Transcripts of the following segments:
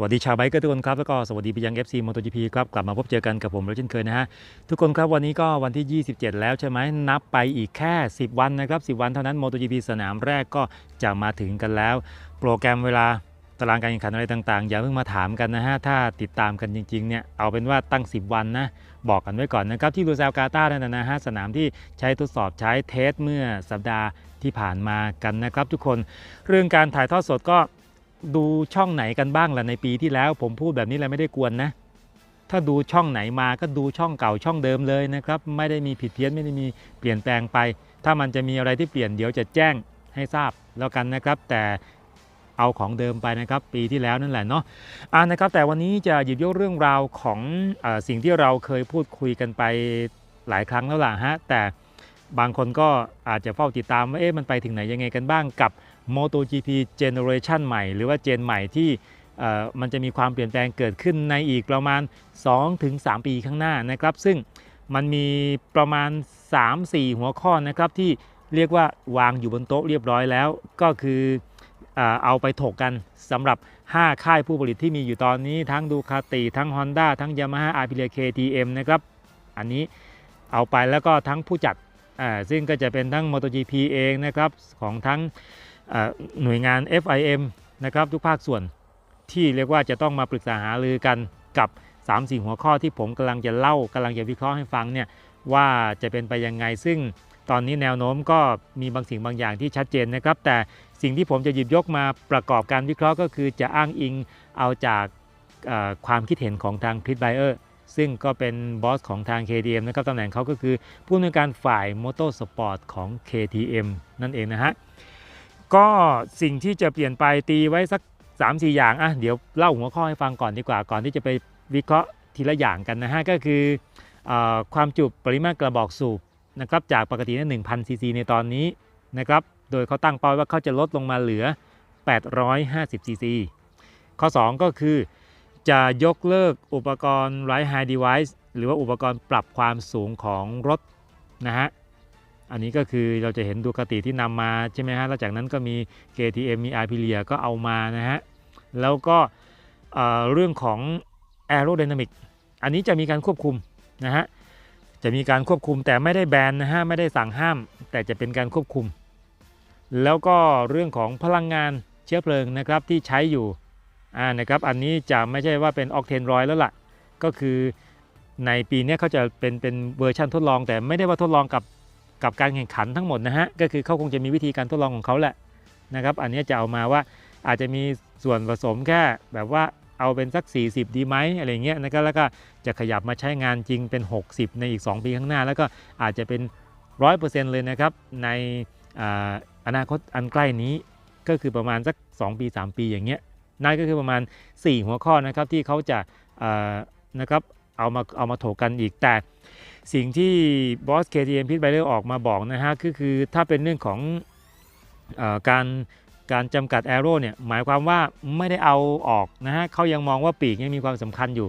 สวัสดีชาวไบค์เกอร์ทุกคนครับ แล้วก็สวัสดีไปยัง FC MotoGP ครับ กลับมาพบเจอกันกับผมแล้วเช่นเคยนะฮะ ทุกคนครับวันนี้ก็วันที่ 27 แล้วใช่ไหมนับไปอีกแค่ 10 วันนะครับ 10 วันเท่านั้น MotoGP สนามแรกก็จะมาถึงกันแล้ว โปรแกรมเวลาตารางการแข่งขันอะไรต่างๆ อย่าเพิ่งมาถามกันนะฮะ ถ้าติดตามกันจริงๆเนี่ยเอาเป็นว่าตั้ง 10 วันนะ บอกกันไว้ก่อนนะครับ ที่ลูซาลกาตานั่นนะฮะสนามที่ใช้ทดสอบใช้เทสเมื่อสัปดาห์ที่ผ่านมากันนะครับ ทุกคนเรื่องการถ่ายทอดสดก็ ดูช่องไหนกันบ้างล่ะในปีที่แล้ว ผมพูดแบบนี้แหละไม่ได้กวนนะ ถ้าดูช่องไหนมาก็ดูช่องเก่าช่องเดิมเลยนะครับ ไม่ได้มีผิดเพี้ยนไม่ได้มีเปลี่ยนแปลงไป ถ้ามันจะมีอะไรที่เปลี่ยนเดี๋ยวจะแจ้งให้ทราบแล้วกันนะครับ แต่เอาของเดิมไปนะครับ ปีที่แล้วนั่นแหละเนาะอ่านะครับ แต่วันนี้จะหยิบยกเรื่องราวของอสิ่งที่เราเคยพูดคุยกันไปหลายครั้งแล้วล่ะฮะแต่บางคนก็อาจจะเฝ้าติดตามว่าเอ๊ะมันไปถึงไหนยังไงกันบ้างกับ MotoGP Generation ใหม่ หรือว่าเจนใหม่ที่มันจะมีความเปลี่ยนแปลงเกิดขึ้นในอีกประมาณ 2-3 ปีข้างหน้านะครับ ซึ่งมันมีประมาณ 3-4 หัวข้อนะครับที่เรียกว่าวางอยู่บนโต๊ะเรียบร้อยแล้ว ก็คือเอาไปถกกันสำหรับ 5 ค่ายผู้ผลิตที่มีอยู่ตอนนี้ ทั้งดูคาติทั้ง Honda ทั้ง Yamaha a p i l i a KTM นะครับอันนี้เอาไปแล้วก็ทั้งผู้จัดซึ่งก็จะเป็นทั้ง MotoGP เองนะครับของทั้ง หน่วยงาน FIM นะครับทุกภาคส่วนที่เรียกว่าจะต้องมาปรึกษาหารือกันกับ3 4หัวข้อที่ผมกำลังจะเล่ากำลังจะวิเคราะห์ให้ฟังเนี่ยว่าจะเป็นไปยังไง ซึ่งตอนนี้แนวโน้มก็มีบางสิ่งบางอย่างที่ชัดเจนนะครับ แต่สิ่งที่ผมจะหยิบยกมาประกอบการวิเคราะห์ก็คือจะอ้างอิงเอาจากความคิดเห็นของทางพิทไบเออร์ซึ่งก็เป็นบอสของทาง KTM นะครับตำแหน่งเขาก็คือผู้อำนวยการฝ่ายมอเตอร์สปอร์ตของ KTM นั่นเองนะฮะ ก็สิ่งที่จะเปลี่ยนไปตีไว้สัก 3-4 อย่างอะเดี๋ยวเล่าหัวข้อให้ฟังก่อนดีกว่าก่อนที่จะไปวิเคราะห์ทีละอย่างกันนะฮะก็คืออความจุปริมาตรกระบอกสูบนะครับจากปกตินั้น1,000ซีซีในตอนนี้นะครับโดยเขาตั้งเป้าว่าเขาจะลดลงมาเหลือ 850ซีซีข้อ 2 ก็คือจะยกเลิกอุปกรณ์ Ride High Device หรือว่าอุปกรณ์ปรับความสูงของรถนะฮะ อันนี้ก็คือเราจะเห็นดูคติที่นำมาใช่ไหมฮะแล้วจากนั้นก็มี KTM มี a p r i l i a ก็เอามานะฮะ แล้วก็เรื่องของ Aerodynamic อันนี้จะมีการควบคุมนะฮะ จะมีการควบคุมแต่ไม่ได้แบนนะฮะ ไม่ได้สั่งห้าม แต่จะเป็นการควบคุม แล้วก็เรื่องของพลังงานเชื้อเพลิงนะครับที่ใช้อยู่อ่านะครับอันนี้จะไม่ใช่ว่าเป็นออกเทนร้อยแล้วล่ะ ก็คือในปีนี้เขาจะเป็นเป็นเวอร์ชันทดลอง แต่ไม่ได้ว่าทดลองกับ กับการแข่งขันทั้งหมดนะฮะก็คือเขาคงจะมีวิธีการทดลองของเขาแหละนะครับอันนี้จะเอามาว่าอาจจะมีส่วนผสมแค่แบบว่าเอาเป็นสัก 40 ดีไหมอะไรเงี้ยนะครับแล้วก็จะขยับมาใช้งานจริงเป็น 60 ในอีก 2 ปีข้างหน้า แล้วก็อาจจะเป็น 100%เลยนะครับในออนาคตอันใกล้นี้ก็คือประมาณสัก 2 ปี 3 ปีอย่างเงี้ยนั่นก็คือประมาณ 4 หัวข้อนะครับที่เขาจะานะครับเอามาเอามาถกกันอีกแต่ สิ่งที่บอส KTM พิทไบเลอร์ออกมาบอกนะฮะก็คือถ้าเป็นเรื่องของอการการจำกัดแอโร่เนี่ยหมายความว่าไม่ได้เอาออกนะฮะเขายังมองว่าปีกยังมีความสำคัญอยู่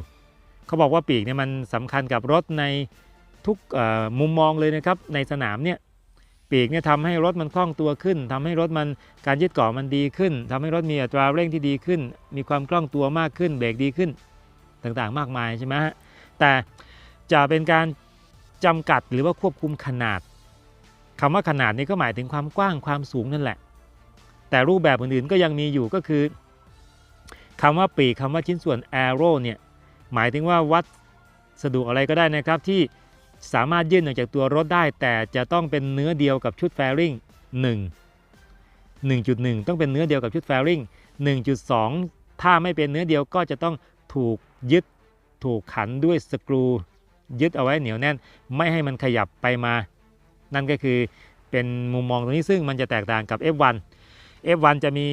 เขาบอกว่าปีกเนี่ยมันสำคัญกับรถในทุกมุมมองเลยนะครับในสนามเนี่ยปีกเนี่ยทำให้รถมันคล่องตัวขึ้นทำให้รถมันการยึดเกาะมันดีขึ้นทำให้รถมีอัตราเร่งที่ดีขึ้น มีความคล่องตัวมากขึ้นเบรกดีขึ้น ต่างๆมากมายใช่ไหมฮะแต่จะเป็นการ จำกัดหรือว่าควบคุมขนาดคำว่าขนาดนี้ก็หมายถึงความกว้างความสูงนั่นแหละ แต่รูปแบบอื่นๆก็ยังมีอยู่ก็คือคำว่าปีกคำว่าชิ้นส่วน arrow เนี่ยหมายถึงว่าวัดสดุอะไรก็ได้นะครับที่สามารถยื่นออกจากตัวรถได้ แต่จะต้องเป็นเนื้อเดียวกับชุดแฟริง1 1.1 ต้องเป็นเนื้อเดียวกับชุดแฟริง1.2 ถ้าไม่เป็นเนื้อเดียวก็จะต้องถูกยึดถูกขันด้วยสกรู ยึดเอาไว้เหนียวแน่น ไม่ให้มันขยับไปมา นั่นก็คือเป็นมุมมองตรงนี้ซึ่งมันจะแตกต่างกับ F1 F1 จะมี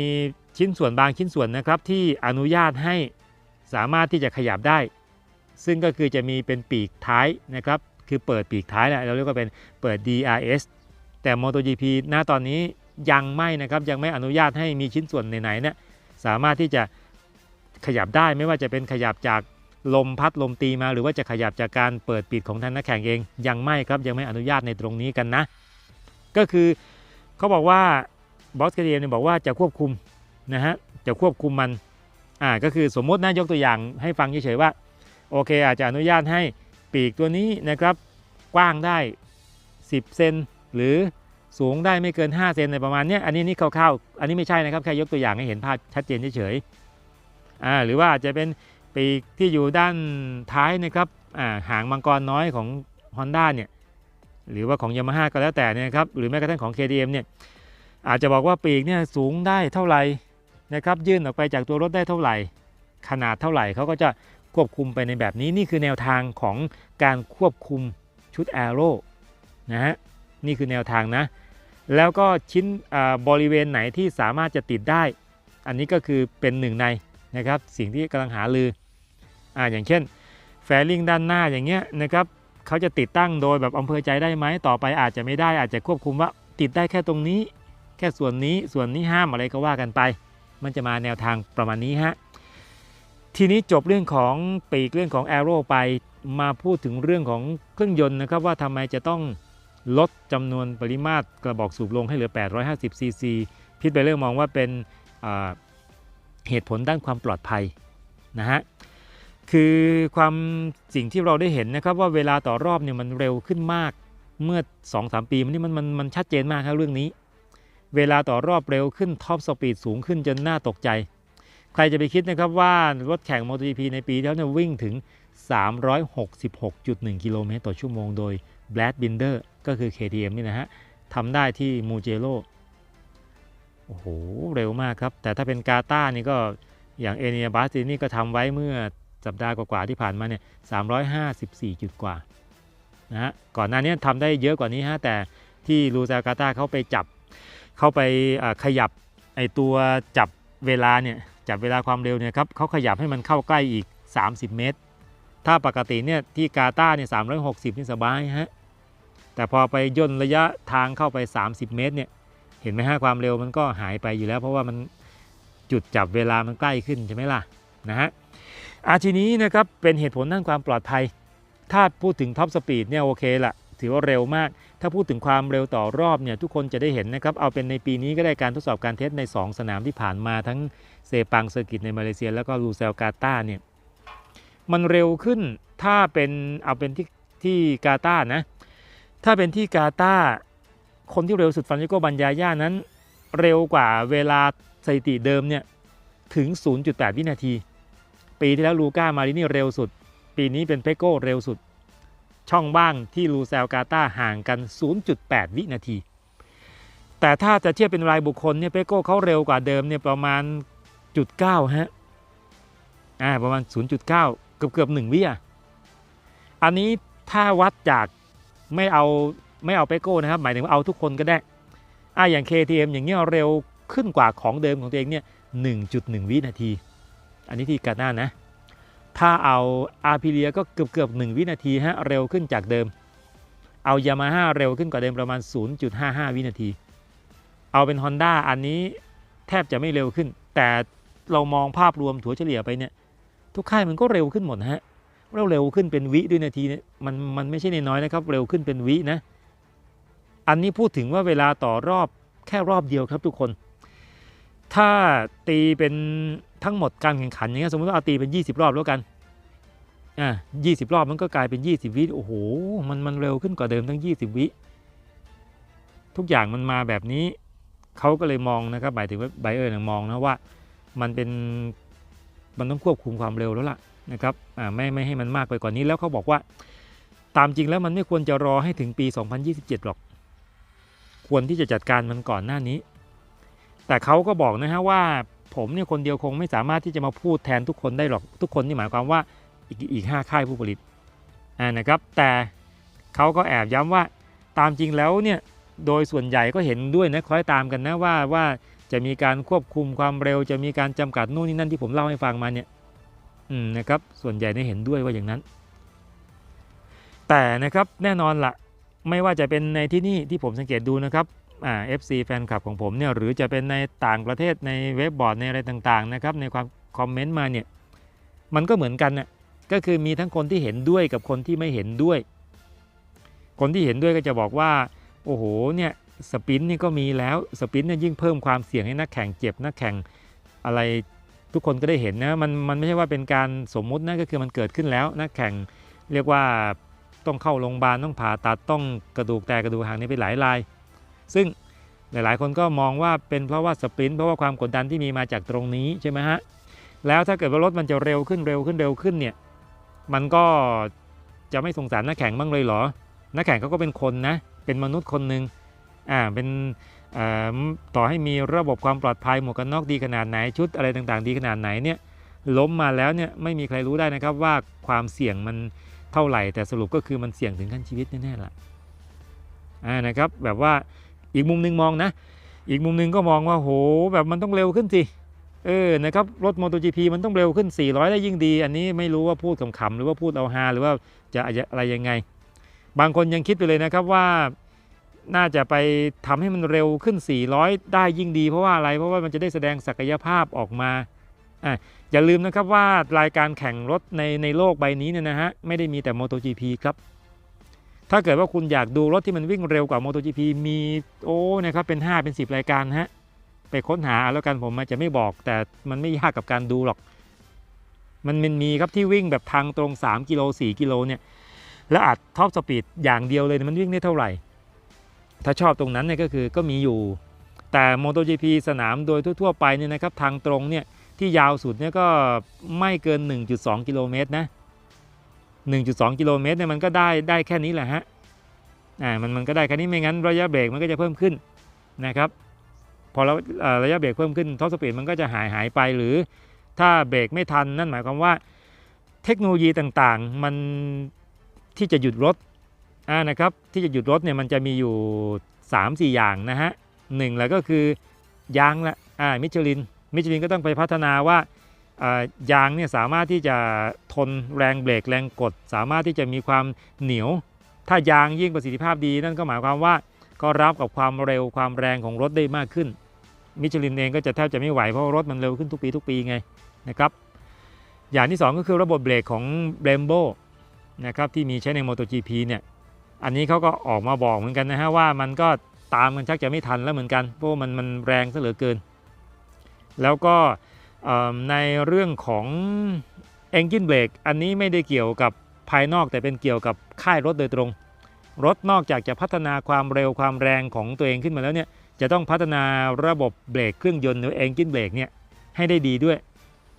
ชิ้นส่วนบางชิ้นส่วนนะครับที่อนุญาตให้สามารถที่จะขยับได้ ซึ่งก็คือจะมีเป็นปีกท้ายนะครับคือเปิดปีกท้ายแหละเราเรียกว่าเป็นเปิด DRS แต่ MotoGP หน้าตอนนี้ยังไม่นะครับยังไม่อนุญาตให้มีชิ้นส่วนไหนๆเนี่ยสามารถที่จะขยับได้ไม่ว่าจะเป็นขยับจาก ลมพัดลมตีมาหรือว่าจะขยับจากการเปิดปิดของทางนักแข่งเอง ยังไม่ครับยังไม่อนุญาตในตรงนี้กันนะ ก็คือเขาบอกว่าบอสเคเดียนบอกว่าจะควบคุมนะฮะจะควบคุมมันอ่าก็คือสมมตินะยกตัวอย่างให้ฟังเฉยๆว่าโอเค อาจจะอนุญาตให้ปีกตัวนี้นะครับกว้างได้ 10 เซนหรือสูงได้ไม่เกิน 5 เซนในประมาณเนี้ยอันนี้นี่คร่าวๆอันนี้ไม่ใช่นะครับแค่ยกตัวอย่างให้เห็นภาพชัดเจนเฉยๆอ่าหรือว่าอาจจะเป็น ปีกที่อยู่ด้านท้ายนะครับหางมังกรน้อยของ Honda เนี่ยหรือว่าของ Yamaha ก็แล้วแต่เนะครับหรือแม้กระทั่งของ KTM เนี่ยอาจจะบอกว่าปีกเนี่ยสูงได้เท่าไหร่นะครับยื่นออกไปจากตัวรถได้เท่าไหร่ ขนาดเท่าไหร่เขาก็จะควบคุมไปในแบบนี้นี่คือแนวทางของการควบคุมชุด a อโร่นะฮะนี่คือแนวทางนะ แล้วก็ชิ้นบริเวณไหนที่สามารถจะติดได้ อันนี้ก็คือเป็นหนึ่งในนะครับสิ่งที่กำลังหาลือ อ่าอย่างเช่นแฟลิงด้านหน้าอย่างเงี้ยนะครับเขาจะติดตั้งโดยแบบอำเภอใจได้ไหมต่อไปอาจจะไม่ได้อาจจะควบคุมว่าติดได้แค่ตรงนี้ แค่ส่วนนี้ส่วนนี้ห้ามอะไรก็ว่ากันไป มันจะมาแนวทางประมาณนี้ฮะทีนี้จบเรื่องของปีกเรื่องของ a อโร่ไปมาพูดถึงเรื่องของเครื่องยนต์นะครับว่าทำไมจะต้องลดจำนวนปริมาตรกระบอกสูบลงให้เหลือ 850 ซีซีพิทเบลเลอร์มองว่าเป็นเหตุผลด้านความปลอดภัยนะฮะ คือความสิ่งที่เราได้เห็นนะครับว่าเวลาต่อรอบเนี่ยมันเร็วขึ้นมากเมื่อ 2-3 ปีมันนี่มันมันมันชัดเจนมากครับเรื่องนี้ เวลาต่อรอบเร็วขึ้นท็อปสปีดสูงขึ้นจนน่าตกใจ ใครจะไปคิดนะครับว่ารถแข่ง MotoGP ในปีที่แล้วเนี่ยวิ่งถึง 366.1 กิโลเมตรต่อชั่วโมงโดย Brad Binder ก็คือ KTM นี่นะฮะทำได้ที่มูเจโรโอ้โห เร็วมากครับ แต่ถ้าเป็นกาตานี่ก็อย่างเอเนียบาสตินี่ก็ทำไว้เมื่อ สัปดาห์กว่าๆที่ผ่านมาเนี่ย354 จุดกว่านะฮะก่อนหน้านี้ทำได้เยอะกว่านี้ฮะแต่ที่ลูซากาตาเขาไปจับ เขาไปขยับไอตัวจับเวลาเนี่ยจับเวลาความเร็วเนี่ยครับเขาขยับให้มันเข้าใกล้อีก 30 เมตร ถ้าปกติเนี่ยที่กาตาเนี่ย360 นี่สบายฮะแต่พอไปย่นระยะทางเข้าไป 30 เมตรเนี่ยเห็นไหมฮะความเร็วมันก็หายไปอยู่แล้ว เพราะว่ามันจุดจับเวลามันใกล้ขึ้นใช่ไหมล่ะนะฮะ อาทีนี้นะครับเป็นเหตุผลด้านความปลอดภัย ถ้าพูดถึงท็อปสปีดเนี่ยโอเคละถือว่าเร็วมาก ถ้าพูดถึงความเร็วต่อรอบเนี่ยทุกคนจะได้เห็นนะครับ เอาเป็นในปีนี้ก็ได้การทดสอบการเทสใน 2 สนามที่ผ่านมาทั้งเซปังเซอร์กิตในมาเลเซีย แล้วก็ลูเซลกาตาเนี่ยมันเร็วขึ้นถ้าเป็นเอาเป็นที่ที่กาตานะ ถ้าเป็นที่กาตาคนที่เร็วสุดฟันยิโกบัญญาย่านั้น เร็วกว่าเวลาสถิติเดิมเนี่ยถึง 0.8 วินาที ปีที่แล้วลูก้ามารินี่เร็วสุด ปีนี้เป็นเปโก้เร็วสุด ช่องบ้างที่ลูเซลกาตาห่างกัน 0.8 วินาที แต่ถ้าจะเทียบเป็นรายบุคคลเนี่ยเปโก้เขาเร็วกว่าเดิมเนี่ยประมาณจุด9ฮะอ่าประมาณ 0.9 เกือบเกือบ1วิอะอันนี้ถ้าวัดจากไม่เอาไม่เอาเปโก้นะครับ หมายถึงว่าเอาทุกคนก็ได้อ่าอย่าง KTM อย่างเงี้ยเร็วขึ้นกว่าของเดิมของตัวเองเนี่ย 1.1 วินาที อันนี้ที่กาหน้านะ ถ้าเอาอาร์พิเลียก็เกือบเกือบ1วินาทีฮะเร็วขึ้นจากเดิม เอายามาฮ่าเร็วขึ้นกว่าเดิมประมาณ 0.55 วินาที เอาเป็น Honda อันนี้แทบจะไม่เร็วขึ้น แต่เรามองภาพรวมถัวเฉลี่ยไปเนี่ยทุกค่ายมันก็เร็วขึ้นหมดฮะเราเร็วขึ้นเป็นวิด้วยนาทีเนี่ยมันมันไม่ใช่นน้อยนะครับ เร็วขึ้นเป็นวินะ อันนี้พูดถึงว่าเวลาต่อรอบแค่รอบเดียวครับทุกคน ถ้าตีเป็น ทั้งหมดการแข่งขันอย่างเงี้ยสมมติว่าเอาตีเป็น 20 รอบแล้วกันอ่า20รอบมันก็กลายเป็น 20 วิโอ้โหมันมันเร็วขึ้นกว่าเดิมทั้ง 20 วิทุกอย่างมันมาแบบนี้เขาก็เลยมองนะครับหมายถึงว่าไบเออร์มองนะว่ามันเป็นมันต้องควบคุมความเร็วแล้วล่ะนะครับอ่าไม่ไม่ให้มันมากไปกว่านี้แล้วเขาบอกว่า ตามจริงแล้วมันไม่ควรจะรอให้ถึงปี 2027 หรอก ควรที่จะจัดการมันก่อนหน้านี้ แต่เขาก็บอกนะฮะว่า ผมเนี่ยคนเดียวคงไม่สามารถที่จะมาพูดแทนทุกคนได้หรอก ทุกคนนี่หมายความว่าอีกอีกห้าค่ายผู้ผลิตนะครับ แต่เขาก็แอบย้ำว่าตามจริงแล้วเนี่ยโดยส่วนใหญ่ก็เห็นด้วยนะคล้อยตามกันนะว่าว่าจะมีการควบคุมความเร็ว จะมีการจำกัดนู่นนี่นั่นที่ผมเล่าให้ฟังมาเนี่ยอืมนะครับส่วนใหญ่เนี่ยเห็นด้วยว่าอย่างนั้น แต่นะครับแน่นอนล่ะไม่ว่าจะเป็นในที่นี่ที่ผมสังเกตดูนะครับ อ่า FC แฟนคลับของผมเนี่ยหรือจะเป็นในต่างประเทศในเว็บบอร์ดในอะไรต่างๆนะครับในความคอมเมนต์มาเนี่ยมันก็เหมือนกันน่ะก็คือมีทั้งคนที่เห็นด้วยกับคนที่ไม่เห็นด้วย คนที่เห็นด้วยก็จะบอกว่า โอ้โหเนี่ยสปินนี่ก็มีแล้วสปินเนี่ยยิ่งเพิ่มความเสี่ยงให้นักแข่งเจ็บนักแข่งอะไรทุกคนก็ได้เห็นนะมันมันไม่ใช่ว่าเป็นการสมมุตินะก็คือมันเกิดขึ้นแล้วนักแข่งเรียกว่าต้องเข้าโรงพยาบาลต้องผ่าตัดต้องกระดูกแตกกระดูกหักนี่ไปหลายราย ซึ่งหลายๆ คนก็มองว่าเป็นเพราะว่าสปรินต์เพราะว่าความกดดันที่มีมาจากตรงนี้ใช่ไหมฮะแล้วถ้าเกิดว่ารถมันจะเร็วขึ้นเร็วขึ้นเร็วขึ้นเนี่ยมันก็จะไม่สงสารนักแข่งบ้างเลยเหรอ นักแข่งเขาก็เป็นคนนะ เป็นมนุษย์คนหนึ่งอ่าเป็นต่อให้มีระบบความปลอดภัยหมวกกันน็อกดีขนาดไหนชุดอะไรต่างๆ ดีขนาดไหนเนี่ยล้มมาแล้วเนี่ยไม่มีใครรู้ได้นะครับว่าความเสี่ยงมันเท่าไหร่ แต่สรุปก็คือมันเสี่ยงถึงขั้นชีวิตแน่ๆล่ะอ่านะครับแบบว่า อีกมุมหนึงมองนะ อีกมุมหนึงก็มองว่าโหแบบมันต้องเร็วขึ้นสิเออนะครับรถ MotoGP มันต้องเร็วขึ้น 400 ได้ยิ่งดี อันนี้ไม่รู้ว่าพูดขำๆหรือว่าพูดเอาฮาหรือว่าจะอะไรยังไง บางคนยังคิดไปเลยนะครับว่าน่าจะไปทำให้มันเร็วขึ้น 400 ได้ยิ่งดี เพราะว่าอะไร เพราะว่ามันจะได้แสดงศักยภาพออกมาอะอย่าลืมนะครับว่ารายการแข่งรถในในโลกใบนี้เนี่ยนะฮะไม่ได้มีแต่ MotoGP ครับ ถ้าเกิดว่าคุณอยากดูรถที่มันวิ่งเร็วกว่า MotoGP มีโอ้นะครับเป็น 5 เป็น 10 รายการฮะไปค้นหาแล้วกันผมอาจจะไม่บอก แต่มันไม่ยากกับการดูหรอก มันมันมีครับที่วิ่งแบบทางตรง 3 กิโล 4 กิโลเนี่ยแล้วอัดท็อปสปีดอย่างเดียวเลยเนี่ยมันวิ่งได้เท่าไหร่ ถ้าชอบตรงนั้นเนี่ยก็คือก็มีอยู่ แต่ MotoGP สนามโดยทั่ว ๆ ไปเนี่ยนะครับทางตรงเนี่ยที่ยาวสุดเนี่ยก็ไม่เกิน 1.2 กิโลเมตรนะ 1.2 กิโลเมตรเนี่ยมันก็ได้ได้แค่นี้แหละฮะอ่ามันมันก็ได้แค่นี้ไม่งั้นระยะเบรกมันก็จะเพิ่มขึ้นนะครับพอเราระยะเบรกเพิ่มขึ้นท็อปสปีดมันก็จะหายหายไปหรือถ้าเบรกไม่ทันนั่นหมายความว่าเทคโนโลยีต่างๆมันที่จะหยุดรถอ่านะครับที่จะหยุดรถเนี่ยมันจะมีอยู่ 3-4 อย่างนะฮะหนึ่งแล้วก็คือยางละอ่ามิชลินมิชลินก็ต้องไปพัฒนาว่า ยางเนี่ยสามารถที่จะทนแรงเบรกแรงกด สามารถที่จะมีความเหนียว ถ้ายางยิ่งประสิทธิภาพดี นั่นก็หมายความว่าก็รับกับความเร็วความแรงของรถได้มากขึ้น มิชลินเองก็จะแทบจะไม่ไหวเพราะรถมันเร็วขึ้นทุกปีทุกปีไงนะครับอย่างที่ 2 ก็คือระบบเบรกของ b r e m b o นะครับที่มีใช้ใน MotoGP เนี่ยอันนี้เขาก็ออกมาบอกเหมือนกันนะฮะว่ามันก็ตามกันชักจะไม่ทันแล้วเหมือนกันเพราะมันมันแรงซะเหลือเกิน แล้วก็ ในเรื่องของ Engine Brake อันนี้ไม่ได้เกี่ยวกับภายนอกแต่เป็นเกี่ยวกับค่ายรถโดยตรง รถนอกจากจะพัฒนาความเร็วความแรงของตัวเองขึ้นมาแล้วเนี่ยจะต้องพัฒนาระบบเบรกเครื่องยนต์หรือ Engine Brake เนี่ยให้ได้ดีด้วย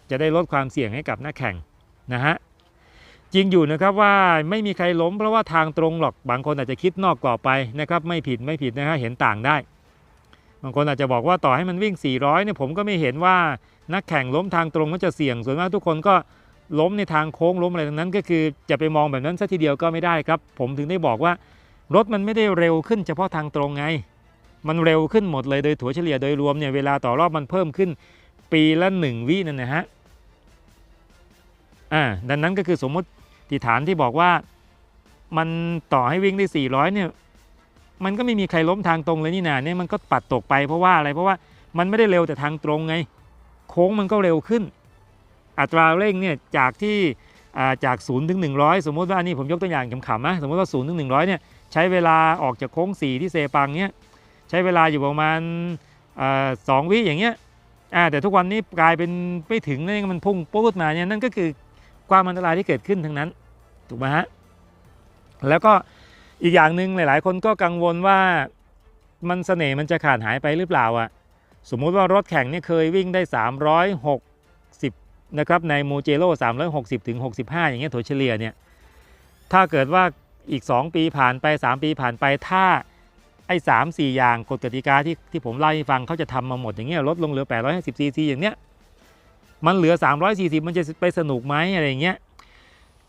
จะได้ลดความเสี่ยงให้กับนักแข่งนะฮะจริงอยู่นะครับว่าไม่มีใครล้มเพราะว่าทางตรงหรอกบางคนอาจจะคิดนอกกรอบไปนะครับไม่ผิดไม่ผิดนะฮะเห็นต่างได้ บางคนอาจจะบอกว่าต่อให้มันวิ่ง 400เนี่ยผมก็ไม่เห็นว่า นักแข่งล้มทางตรงก็จะเสี่ยง ส่วนมากทุกคนก็ล้มในทางโค้งล้มอะไรทั้งนั้น ก็คือจะไปมองแบบนั้นซะทีเดียวก็ไม่ได้ครับ ผมถึงได้บอกว่ารถมันไม่ได้เร็วขึ้นเฉพาะทางตรงไง มันเร็วขึ้นหมดเลยโดยถัวเฉลี่ยโดยรวมเนี่ยเวลาต่อรอบมันเพิ่มขึ้นปีละหนึ่งวินั่นนะฮะอ่าดังนั้นก็คือสมมติฐานที่บอกว่ามันต่อให้วิ่งได้ 400เนี่ยมันก็ไม่มีใครล้มทางตรงเลยนี่นาเนี่ยมันก็ปัดตกไปเพราะว่าอะไรเพราะว่ามันไม่ได้เร็วแต่ทางตรงไง โค้งมันก็เร็วขึ้น อัตราเร่งเนี่ยจากที่จาก0ถึง100 สมมติว่าอันนี้ผมยกตัวอย่างขำๆนะสมมติว่า0ถึง100เนี่ยใช้เวลาออกจากโค้ง 4 ที่เซปังเนี่ยใช้เวลาอยู่ประมาณสองวิอย่างเงี้ยแต่ทุกวันนี้กลายเป็นไม่ถึงนี่มันพุ่งปูดมาเนี่ยนั่นก็คือความอันตรายที่เกิดขึ้นทั้งนั้นถูกไหมฮะแล้วก็อีกอย่างหนึ่งหลาย ๆ คนก็กังวลว่ามันเสน่ห์มันจะขาดหายไปหรือเปล่าอะ สมมุติว่ารถแข่งเนี่ยเคยวิ่งได้ 360นะครับในโมเจโร่360ถึง65 อย่างเงี้ยถัวเฉลี่ยเนี่ยถ้าเกิดว่าอีก 2 ปีผ่านไป 3 ปีผ่านไปถ้าไอ้3 4อย่างกฎกติกาที่ที่ผมเล่าให้ฟังเขาจะทำมาหมดอย่างเงี้ยลดลงเหลือ 850ซีซีอย่างเนี้ยมันเหลือ 340 มันจะไปสนุกไหมอะไรอย่างเงี้ย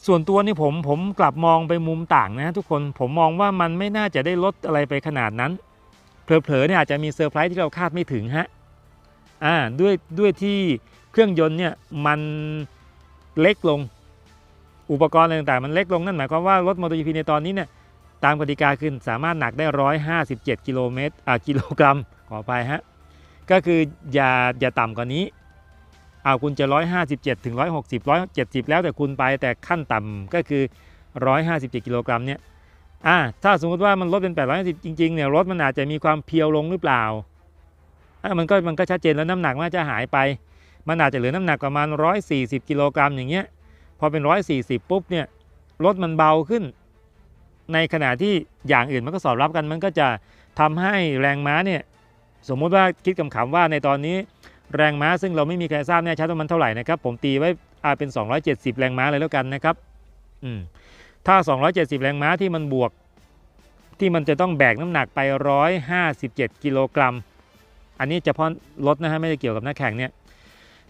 ส่วนตัวนี่ผมผมกลับมองไปมุมต่างนะทุกคนผมมองว่ามันไม่น่าจะได้ลดอะไรไปขนาดนั้น เผลอๆเนี่ยอาจจะมีเซอร์ไพรส์ที่เราคาดไม่ถึงฮะอ่าด้วยด้วยที่เครื่องยนต์เนี่ยมันเล็กลงอุปกรณ์อะไรต่างๆมันเล็กลงนั่นหมายความว่ารถ MotoGP ในตอนนี้เนี่ยตามกติกาคือสามารถหนักได้ 157 กิโลเมตรอ่ากิโลกรัมขออภัยฮะก็คืออย่าอย่าต่ำกว่านี้เอาคุณจะ 157 ถึง 160 170 แล้วแต่คุณไปแต่ขั้นต่ำก็คือ 157 กิโลกรัมเนี่ย อ่าถ้าสมมติว่ามันลดเป็น850จริงๆเนี่ยรถมันอาจจะมีความเพียวลงหรือเปล่าอะมันก็มันก็ชัดเจนแล้วน้ำหนักมันจะหายไป มันอาจจะเหลือน้ำหนักประมาณ 140 กิโลกรัมอย่างเงี้ยพอเป็น 140 ปุ๊บเนี่ยรถมันเบาขึ้น ในขณะที่อย่างอื่นมันก็สอดรับกัน มันก็จะทำให้แรงม้าเนี่ยสมมุติว่าคิดคำๆว่าในตอนนี้แรงม้าซึ่งเราไม่มีใครทราบแน่ชัดว่ามันเท่าไหร่นะครับ ผมตีไว้อาเป็น 270 แรงม้าเลยแล้วกันนะครับ อืม ถ้า 270 แรงม้าที่มันบวก ที่มันจะต้องแบกน้ำหนักไป 157 กิโลกรัม อันนี้เฉพาะรถนะฮะไม่ได้เกี่ยวกับนักแข่งเนี่ย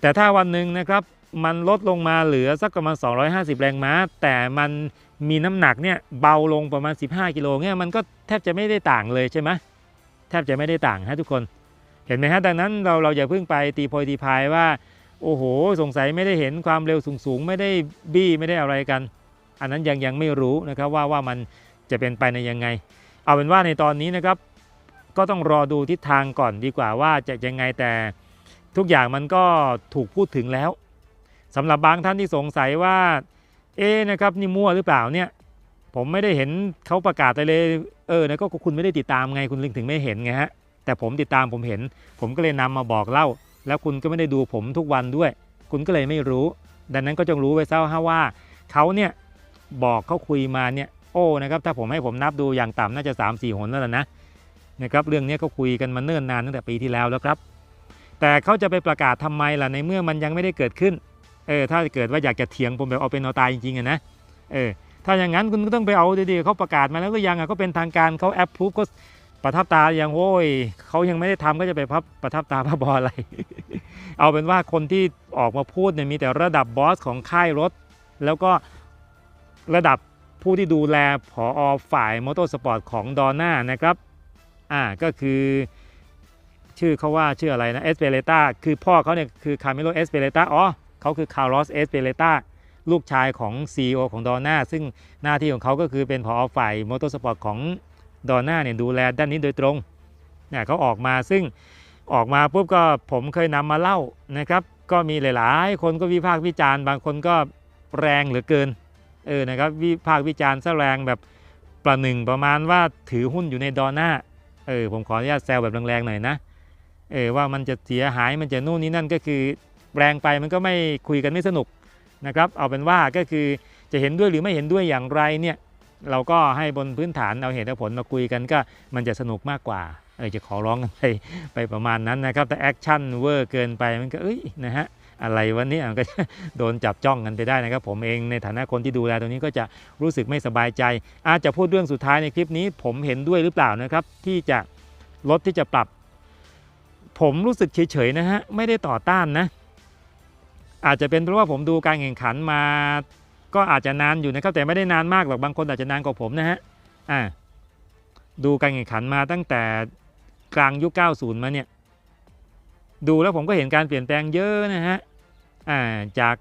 แต่ถ้าวันหนึ่งนะครับมันลดลงมาเหลือสักประมาณ 250 แรงม้า แต่มันมีน้ำหนักเนี่ยเบาลงประมาณ 15 กิโลเนี่ยมันก็แทบจะไม่ได้ต่างเลยใช่ไหมแทบจะไม่ได้ต่างฮะทุกคนเห็นไหมฮะดังนั้นเราเราอย่าเพิ่งไปตีโพยตีพายว่า โอ้โห สงสัยไม่ได้เห็นความเร็วสูงๆ ไม่ได้บี้ไม่ได้อะไรกัน อันนั้นยังยังไม่รู้นะครับว่าว่ามันจะเป็นไปในยังไง เอาเป็นว่าในตอนนี้นะครับ ก็ต้องรอดูทิศทางก่อนดีกว่าว่าจะยังไงแต่ทุกอย่างมันก็ถูกพูดถึงแล้วสำหรับบางท่านที่สงสัยว่า เอ๊ะนะครับนี่มั่วหรือเปล่าเนี่ยผมไม่ได้เห็นเขาประกาศไรเลยเออนะก็คุณไม่ได้ติดตามไงคุณลิงถึงไม่เห็นไงฮะแต่ผมติดตามผมเห็น ผมก็เลยนำมาบอกเล่า แล้วคุณก็ไม่ได้ดูผมทุกวันด้วย คุณก็เลยไม่รู้ ดังนั้นก็จงรู้ไว้ซะว่าเขาเนี่ย บอกเขาคุยมาเนี่ยโอ้นะครับถ้าผมให้ผมนับดูอย่างต่ำน่าจะ 3 4 หนแล้วล่ะนะนะครับเรื่องนี้เขาคุยกันมาเนิ่นนานตั้งแต่ปีที่แล้วแล้วครับ แต่เขาจะไปประกาศทำไมล่ะในเมื่อมันยังไม่ได้เกิดขึ้นเออถ้าเกิดว่าอยากจะเถียงผมแบบเอาเป็นเอาตายจริงๆอะนะเออถ้าอย่างนั้นคุณก็ต้องไปเอาดีๆเขาประกาศมาแล้วก็ยังอะก็เป็นทางการเขาแอปพูฟก็ประทับตาอย่างโว้ยเขายังไม่ได้ทำก็จะไปพับประทับตาพระบออะไร เอาเป็นว่าคนที่ออกมาพูดเนี่ยมีแต่ระดับบอสของค่ายรถ แล้วก็ ระดับผู้ที่ดูแลผออฝ่ายมอเตอร์สปอร์ตของดอน่านะครับอ่าก็คือชื่อเขาว่าชื่ออะไรนะเอสเปเรตาคือพ่อเขาเนี่ยคือคาร์เมโลเอสเปเรตาอ๋อเขาคือคาร์ลอสเอสเปเรตาลูกชายของ CEO ของดอน่าซึ่งหน้าที่ของเขาก็คือเป็นผอฝ่ายมอเตอร์สปอร์ตของดอน่าเนี่ยดูแลด้านนี้โดยตรงเนี่ยเขาออกมาซึ่งออกมาปุ๊บก็ผมเคยนำมาเล่านะครับ ก็มีหลาย ๆ คนก็วิพากษ์วิจารณ์ บางคนก็แรงเหลือเกิน เออนะครับวิพากษ์วิจารณ์แรงแบบประหนึ่งประมาณว่าถือหุ้นอยู่ในดอน่าเออผมขออนุญาตแซวแบบแรงๆหน่อยนะเออว่ามันจะเสียหายมันจะนู่นนี่นั่นก็คือแรงไปมันก็ไม่คุยกันไม่สนุกนะครับเอาเป็นว่าก็คือจะเห็นด้วยหรือไม่เห็นด้วยอย่างไรเนี่ยเราก็ให้บนพื้นฐานเอาเหตุผลมาคุยกันก็มันจะสนุกมากกว่าเออจะขอร้องกันไปไปประมาณนั้นนะครับแต่แอคชั่นเวอร์เกินไปมันก็เอ้ยนะฮะ อะไรวันนี้มันก็โดนจับจ้องกันไปได้นะครับ ผมเองในฐานะคนที่ดูแลตรงนี้ก็จะรู้สึกไม่สบายใจ อาจจะพูดเรื่องสุดท้ายในคลิปนี้ ผมเห็นด้วยหรือเปล่านะครับ ที่จะลดที่จะปรับ ผมรู้สึกเฉยๆนะฮะไม่ได้ต่อต้านนะ อาจจะเป็นเพราะว่าผมดูการแข่งขันมา ก็อาจจะนานอยู่นะครับ แต่ไม่ได้นานมากหรอกบางคนอาจจะนานกว่าผมนะฮะอ่าดูการแข่งขันมาตั้งแต่กลางยุค 90 มาเนี่ย ดูแล้วผมก็เห็นการเปลี่ยนแปลงเยอะนะฮะ จาก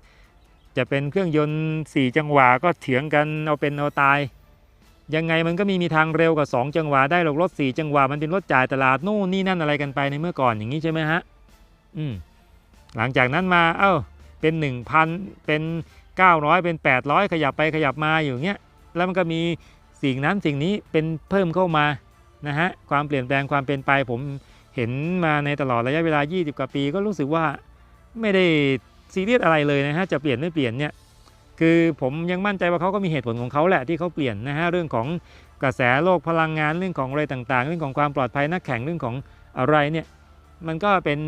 จะเป็นเครื่องยนต์ 4 จังหวะก็เถียงกันเอาเป็นเอาตาย ยังไงมันก็มีมีทางเร็วกว่า 2 จังหวะได้หรอกรถ 4 จังหวะมันเป็นรถจ่ายตลาดนู่นนี่นั่นอะไรกันไปในเมื่อก่อนอย่างนี้ใช่ไหมฮะอืมหลังจากนั้นมาเอ้าเป็น 1,000 เป็น 900 เป็น 800 ขยับไปขยับมาอยู่เงี้ยแล้วมันก็มีสิ่งนั้นสิ่งนี้เป็นเพิ่มเข้ามานะฮะความเปลี่ยนแปลงความเป็นไปผมเห็นมาในตลอดระยะเวลา 20 กว่าปีก็รู้สึกว่าไม่ได้ ซีเรียสอะไรเลยนะฮะจะเปลี่ยนไม่เปลี่ยนเนี่ยคือผมยังมั่นใจว่าเขาก็มีเหตุผลของเขาแหละที่เขาเปลี่ยนนะฮะเรื่องของกระแสโลกพลังงานเรื่องของอะไรต่างๆ เรื่องของความปลอดภัยนักแข่งเรื่องของอะไรเนี่ยมันก็เป็น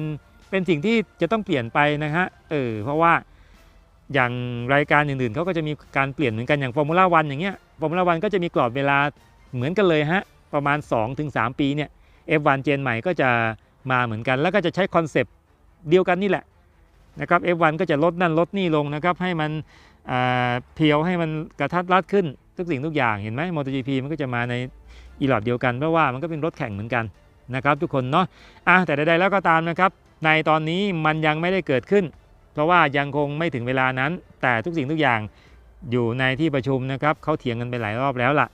เป็นสิ่งที่จะต้องเปลี่ยนไปนะฮะเออเพราะว่าอย่างรายการอื่นๆเขาก็จะมีการเปลี่ยนเหมือนกันอย่างฟอร์มูล่าวันอย่างเงี้ยฟอร์มูล่าวันก็จะมีกรอบเวลาเหมือนกันเลยฮะประมาณ 2-3 ปีเนี่ย F1 เจนใหม่ก็จะมาเหมือนกัน แล้วก็จะใช้คอนเซปต์เดียวกันนี่แหละ นะครับ F1 ก็จะลดนั่นลดนี่ลงนะครับให้มันเพียวให้มันกระทัดรัดขึ้นทุกสิ่งทุกอย่างเห็นไหม MotoGP มันก็จะมาในอีหลอดเดียวกันเพราะว่ามันก็เป็นรถแข่งเหมือนกันนะครับทุกคนเนาะอะแต่ใดๆแล้วก็ตามนะครับ ในตอนนี้มันยังไม่ได้เกิดขึ้น เพราะว่ายังคงไม่ถึงเวลานั้น แต่ทุกสิ่งทุกอย่างอยู่ในที่ประชุมนะครับเขาเถียงกันไปหลายรอบแล้วล่ะ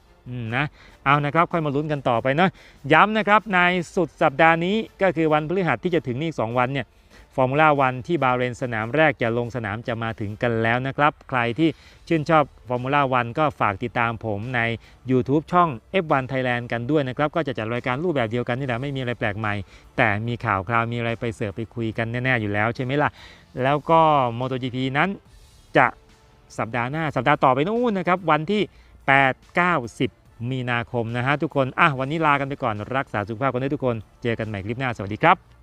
นะเอานะครับค่อยมาลุ้นกันต่อไปเนาะย้ำนะครับในสุดสัปดาห์นี้ก็คือวันพฤหัสที่จะถึงนี่อีก2วันเนี่ย ฟอร์มูล่าวันที่บาเรนสนามแรกจะลงสนามจะมาถึงกันแล้วนะครับ ใครที่ชื่นชอบฟอร์มูล่าวันก็ฝากติดตามผมใน YouTube ช่อง F1 Thailand กันด้วยนะครับ ก็จะจัดรายการรูปแบบเดียวกันนี่แหละไม่มีอะไรแปลกใหม่ แต่มีข่าวคราวมีอะไรไปเสิร์ฟไปคุยกันแน่ ๆ อยู่แล้วใช่ไหมล่ะ แล้วก็ MotoGP นั้นจะสัปดาห์หน้าสัปดาห์ต่อไปนู่นนะครับ วันที่ 8 9 10 มีนาคมนะฮะทุกคนอะวันนี้ลากันไปก่อนรักษาสุขภาพกันด้วยทุกคน เจอกันใหม่คลิปหน้าสวัสดีครับ